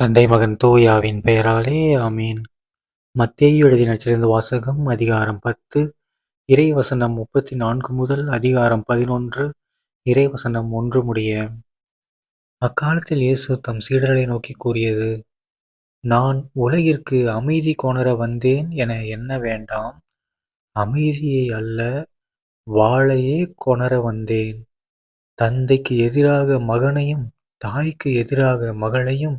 தந்தை மகன் தூயாவின் பெயராலே ஆமீன். மத்தேயு எழுதின சிறந்த வாசகம் அதிகாரம் பத்து. இறைவசனம் முப்பத்தி நான்கு முதல் அதிகாரம் பதினொன்று. இறைவசனம் ஒன்று முடிய. அக்காலத்தில் இயேசு தம் சீடர்களை நோக்கி கூறியது நான் உலகிற்கு அமைதி கொணர வந்தேன் என எண்ண வேண்டாம்? அமைதியை அல்ல வாழையே கொணர வந்தேன். தந்தைக்கு எதிராக மகனையும் தாய்க்கு எதிராக மகளையும்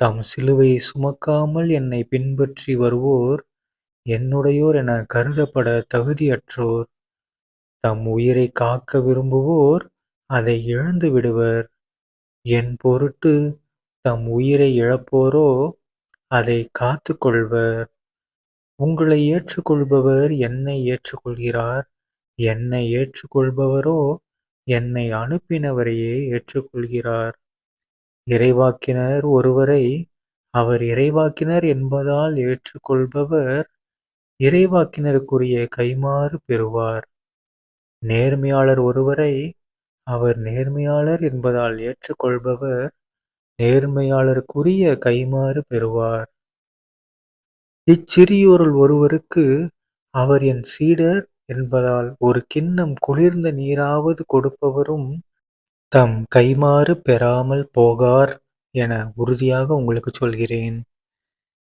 தம் சிலுவையை சுமக்காமல் என்னை பின்பற்றி வருவோர் என்னுடையோர் என கருதப்பட தகுதியற்றோர். தம் உயிரை காக்க விரும்புவோர் அதை இழந்து விடுவர். என் பொருட்டு தம் உயிரை இழப்போரோ அதை காத்து கொள்வர் உங்களை ஏற்றுக்கொள்பவர் என்னை ஏற்றுக்கொள்கிறார். என்னை ஏற்றுக்கொள்பவரோ என்னை அனுப்பினவரையே ஏற்றுக்கொள்கிறார். இறைவாக்கினர் ஒருவரை அவர் இறைவாக்கினர் என்பதால் ஏற்றுக்கொள்பவர் இறைவாக்கினருக்குரிய கைமாறு பெறுவார். நேர்மையாளர் ஒருவரை அவர் நேர்மையாளர் என்பதால் ஏற்றுக்கொள்பவர் நேர்மையாளருக்குரிய கைமாறு பெறுவார். இச்சிறியோருள் ஒருவருக்கு அவர் என் சீடர் என்பதால் ஒரு கிண்ணம் குளிர்ந்த நீராவது கொடுப்பவரும் தம் கைமாறு பெறாமல் போகார் என உறுதியாக உங்களுக்கு சொல்கிறேன்.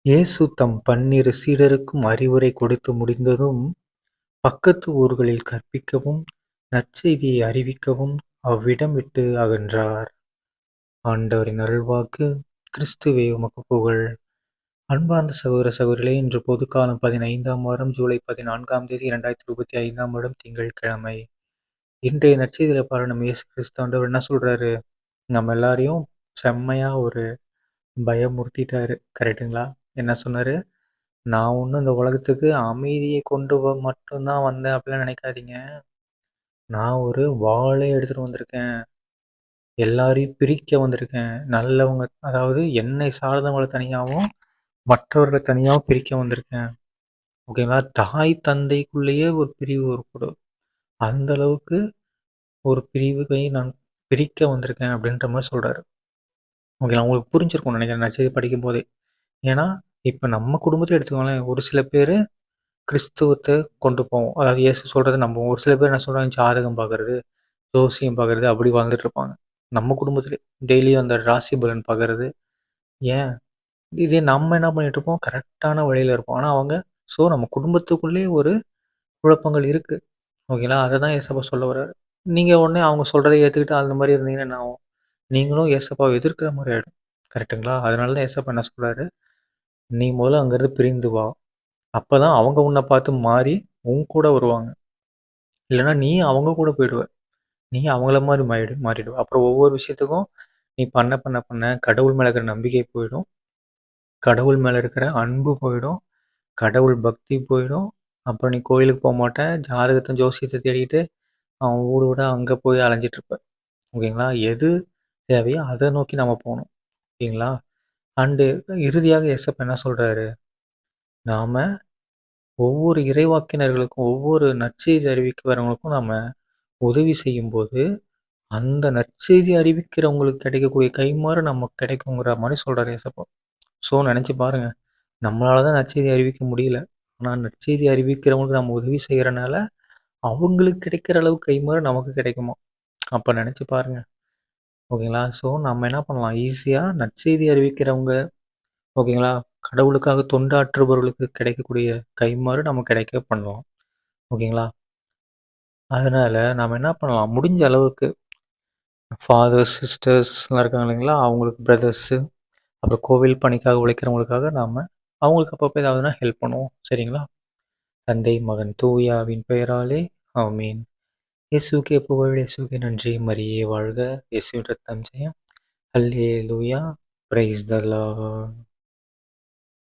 இயேசு தம் பன்னிரு சீடருக்கும் அறிவுரை கொடுத்து முடிந்ததும் பக்கத்து ஊர்களில் கற்பிக்கவும் நற்செய்தியை அறிவிக்கவும் அவ்விடம் விட்டு அகன்றார். ஆண்டவரின் அருள்வாக்கு கிறிஸ்துவே உமக்கு புகழ். அன்பார்ந்த சகோதர சகோதரிகளே இன்று பொதுக்காலம் பதினைந்தாம் வாரம் ஜூலை பதினான்காம் தேதி இரண்டாயிரத்தி இருபத்தி ஐந்தாம் வருடம் திங்கட்கிழமை இன்றைய நற்செய்தியில் பாரு நம்ம இயேசு கிறிஸ்தாண்டவர் என்ன சொல்கிறாரு நம்ம எல்லாரையும் செம்மையாக ஒரு பயமுறுத்திட்டாரு. கரெக்டுங்களா என்ன சொன்னார்? நான் ஒன்றும் இந்த உலகத்துக்கு அமைதியை கொண்டு வ மட்டும்தான் வந்தேன் அப்படிலாம் நினைக்காதீங்க. நான் ஒரு வாழை எடுத்துகிட்டு வந்திருக்கேன். எல்லாரையும் பிரிக்க வந்திருக்கேன். நல்லவங்க அதாவது என்னை சார்ந்தவங்களை தனியாகவும் மற்றவர்களை தனியாகவும் பிரிக்க வந்திருக்கேன். ஓகேங்களா? தாய் தந்தைக்குள்ளேயே ஒரு பிரிவு ஒரு அந்த அளவுக்கு ஒரு பிரிவுகை நான் பிரிக்க வந்திருக்கேன் அப்படின்ற மாதிரி சொல்கிறாரு ஓகேங்களா உங்களுக்கு புரிஞ்சிருக்கும் நினைக்கிறேன். நான் செய்தி படிக்கும் போதே ஏன்னா இப்போ நம்ம குடும்பத்தை எடுத்துக்கோங்களேன். ஒரு சில பேர் கிறிஸ்துவத்தை கொண்டு போவோம். அதாவது இயேசு சொல்கிறத நம்ம ஒரு சில பேர் என்ன சொல்கிறாங்க ஜாதகம் பார்க்குறது ஜோசியம் பார்க்குறது அப்படி வாழ்ந்துட்டு இருப்பாங்க. நம்ம குடும்பத்தில் டெய்லியும் அந்த ராசி பலன் பார்க்குறது ஏன்? இதே நம்ம என்ன பண்ணிட்டு இருப்போம்? கரெக்டான வழியில் இருப்போம். ஆனால் அவங்க ஸோ நம்ம குடும்பத்துக்குள்ளேயே ஒரு குழப்பங்கள் இருக்குது ஓகேங்களா? அதை தான் ஏசப்பா சொல்ல வர்றாரு. நீங்கள் உடனே அவங்க சொல்கிறத ஏற்றுக்கிட்டு அந்த மாதிரி இருந்தீங்கன்னா என்ன ஆகும்? நீங்களும் ஏசப்பாவை எதிர்க்கிற மாதிரி ஆகிடும் கரெக்டுங்களா அதனால தான் ஏசப்பா என்ன சொல்கிறாரு நீ முதல்ல அங்கேருந்து பிரிந்து வா. அப்போ தான் அவங்க உன்னை பார்த்து மாறி உன் கூட வருவாங்க. இல்லைன்னா நீ அவங்க கூட போயிடுவ. நீ அவங்கள மாதிரி மாறிடு மாறிடுவ. அப்புறம் ஒவ்வொரு விஷயத்துக்கும் நீ பண்ண பண்ண பண்ண கடவுள் மேலே இருக்கிற நம்பிக்கை போயிடும். கடவுள் மேலே இருக்கிற அன்பு போயிடும். கடவுள் பக்தி போயிடும். அப்புறம் நீ கோயிலுக்கு போக மாட்டேன். ஜாதகத்தை ஜோசியத்தை தேடிட்டு அவன் ஊடு விட அங்கே போய் அலைஞ்சிட்ருப்பேன் ஓகேங்களா? எது தேவையோ அதை நோக்கி நம்ம போகணும். ஓகேங்களா? அண்டு இறுதியாக எஸ்எப் என்ன சொல்கிறாரு நாம் ஒவ்வொரு இறைவாக்கினர்களுக்கும் ஒவ்வொரு நற்செய்தி அறிவிக்க வரவங்களுக்கும் நாம் உதவி செய்யும்போது அந்த நற்செய்தி அறிவிக்கிறவங்களுக்கு கிடைக்கக்கூடிய கைமாறு நமக்கு கிடைக்குங்கிற மாதிரி சொல்கிறார் ஏசப்பா ஸோ நினச்சி பாருங்கள் நம்மளால தான் நற்செய்தி அறிவிக்க முடியல. ஆனால் நற்செய்தி அறிவிக்கிறவங்களுக்கு நம்ம உதவி செய்கிறனால அவங்களுக்கு கிடைக்கிற அளவு கைமாறு நமக்கு கிடைக்குமா? அப்போ நினச்சி பாருங்கள் ஓகேங்களா? ஸோ நம்ம என்ன பண்ணலாம்? ஈஸியாக நற்செய்தி அறிவிக்கிறவங்க ஓகேங்களா? கடவுளுக்காக தொண்டாற்றுபவர்களுக்கு கிடைக்கக்கூடிய கைமாறு நம்ம கிடைக்க பண்ணலாம் ஓகேங்களா? அதனால் நம்ம என்ன பண்ணலாம்? முடிஞ்ச அளவுக்கு ஃபாதர்ஸ் சிஸ்டர்ஸ்லாம் இருக்காங்க இல்லைங்களா? அவங்களுக்கு பிரதர்ஸு அப்புறம் கோவில் பணிக்காக உழைக்கிறவங்களுக்காக நாம் அவங்களுக்கு அப்பப்போ ஏதாவதுனா ஹெல்ப் பண்ணுவோம். சரிங்களா? தந்தை மகன் தூயாவின் பெயராலே ஆமீன். இயேசுக்கே புகழ் இயேசுக்கே நன்றி. மரியே வாழ்க. இயேசுவின் ரத்தம் ஜெயம். அல்லே லூயா பிரைஸ் த லார்ட்